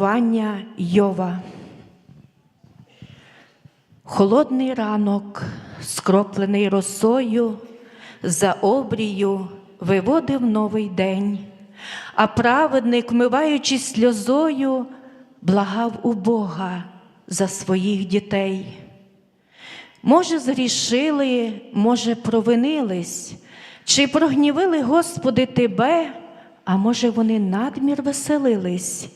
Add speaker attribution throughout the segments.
Speaker 1: Вання Йова. Холодний ранок, скроплений росою, за обрію виводив новий день, а праведник, вмиваючись сльозою, благав у Бога за своїх дітей. Може, згрішили, може, провинились, чи прогнівили, Господи, Тебе, а може, вони надмір веселились.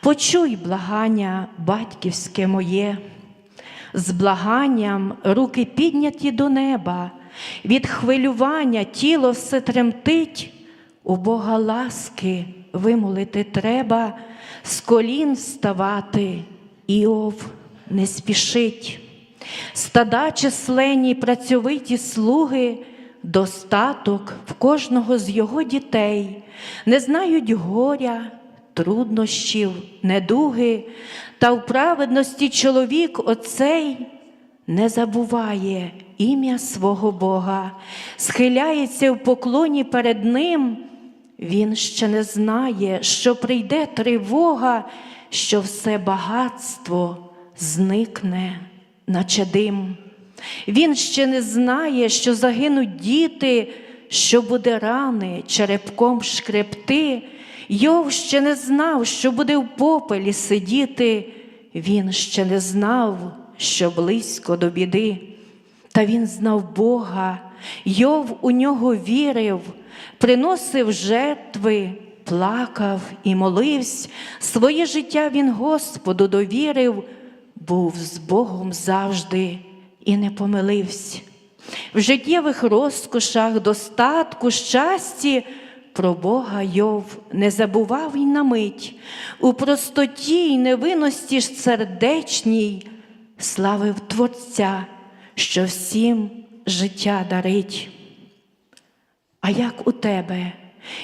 Speaker 1: Почуй благання батьківське моє, з благанням руки підняті до неба, від хвилювання тіло все тремтить, у Бога ласки вимолити треба, з колін вставати, Іов не спішить. Стада численні працьовиті слуги, достаток в кожного з його дітей, не знають горя, труднощів, недуги, та в праведності чоловік оцей не забуває ім'я свого Бога, схиляється в поклоні перед Ним. Він ще не знає, що прийде тривога, що все багатство зникне, наче дим. Він ще не знає, що загинуть діти, що буде рани черепком шкребти. Йов ще не знав, що буде в попелі сидіти. Він ще не знав, що близько до біди. Та він знав Бога, Йов у нього вірив, приносив жертви, плакав і молився. Своє життя він Господу довірив, був з Богом завжди і не помилився. В життєвих розкошах, достатку, щасті про Бога Йов не забував й на мить, у простоті й невинності ж сердечній славив Творця, що всім життя дарить. А як у тебе,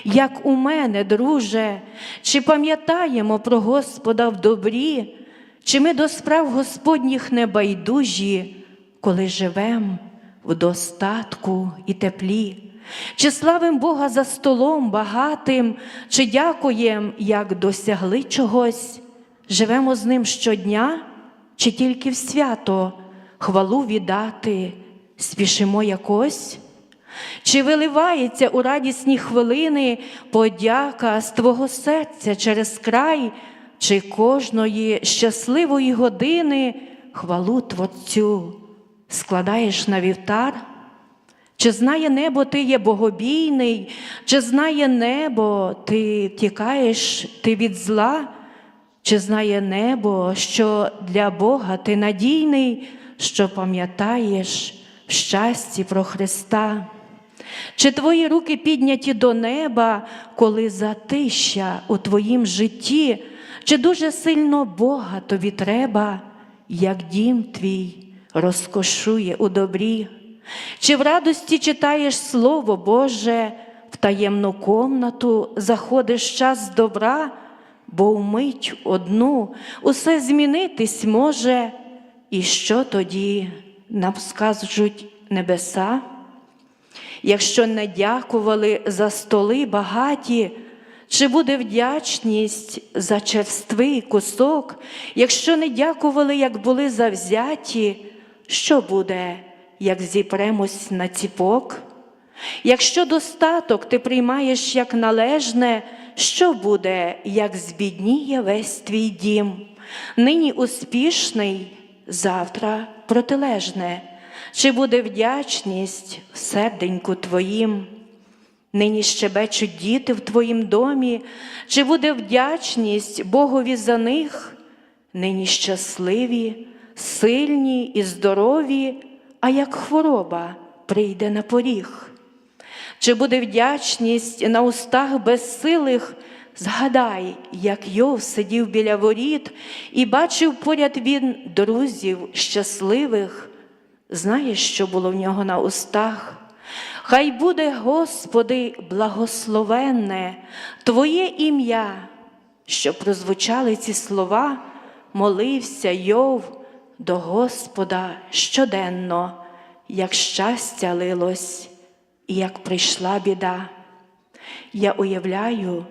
Speaker 1: як у мене, друже, чи пам'ятаємо про Господа в добрі, чи ми до справ Господніх не байдужі, коли живем в достатку і теплі? Чи славим Бога за столом багатим, чи дякуєм, як досягли чогось? Живемо з ним щодня, чи тільки в свято хвалу віддати, спішимо якось? Чи виливається у радісні хвилини подяка з твого серця через край, чи кожної щасливої години хвалу Творцю складаєш на вівтар? Чи знає небо, ти є богобійний, чи знає небо, ти тікаєш ти від зла, чи знає небо, що для Бога ти надійний, що пам'ятаєш в щасті про Христа? Чи твої руки підняті до неба, коли затища у твоїм житті, чи дуже сильно Бога тобі треба, як дім твій розкошує у добрі? Чи в радості читаєш Слово Боже, в таємну комнату заходиш час добра, бо вмить одну усе змінитись може, і що тоді нам скажуть небеса? Якщо не дякували за столи багаті, чи буде вдячність за черствий кусок, якщо не дякували, як були завзяті, що буде? Як зіпремось на ціпок. Якщо достаток ти приймаєш як належне, що буде, як збідніє весь твій дім, нині успішний, завтра протилежне, чи буде вдячність в серденьку твоїм? Нині щебечуть діти в твоїм домі, чи буде вдячність Богові за них, нині щасливі, сильні і здорові а як хвороба прийде на поріг. Чи буде вдячність на устах безсилих, згадай, як Йов сидів біля воріт і бачив поряд він друзів щасливих, знаєш, що було в нього на устах? Хай буде, Господи, благословенне, Твоє ім'я, що прозвучали ці слова, молився Йов до Господа щоденно, як щастя лилось і як прийшла біда. Я уявляю,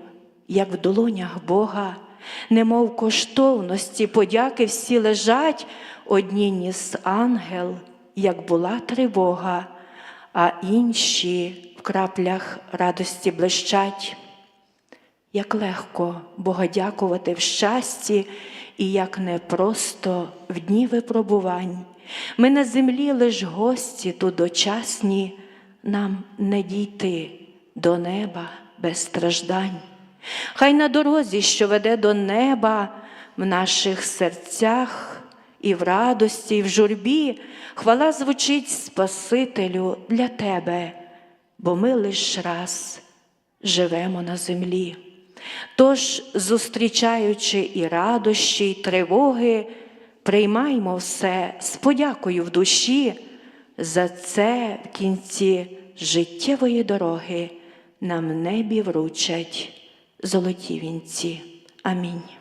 Speaker 1: як в долонях Бога немов коштовності, подяки всі лежать, одні ніс ангел, як була тривога, а інші в краплях радості блищать. Як легко Бога дякувати в щасті, і як непросто в дні випробувань. Ми на землі лиш гості тут дочасні, нам не дійти до неба без страждань. Хай на дорозі, що веде до неба, в наших серцях і в радості, і в журбі, хвала звучить Спасителю для тебе, бо ми лиш раз живемо на землі. Тож, зустрічаючи і радощі, і тривоги, приймаймо все з подякою в душі, за це в кінці життєвої дороги нам небі вручать золоті вінці. Амінь.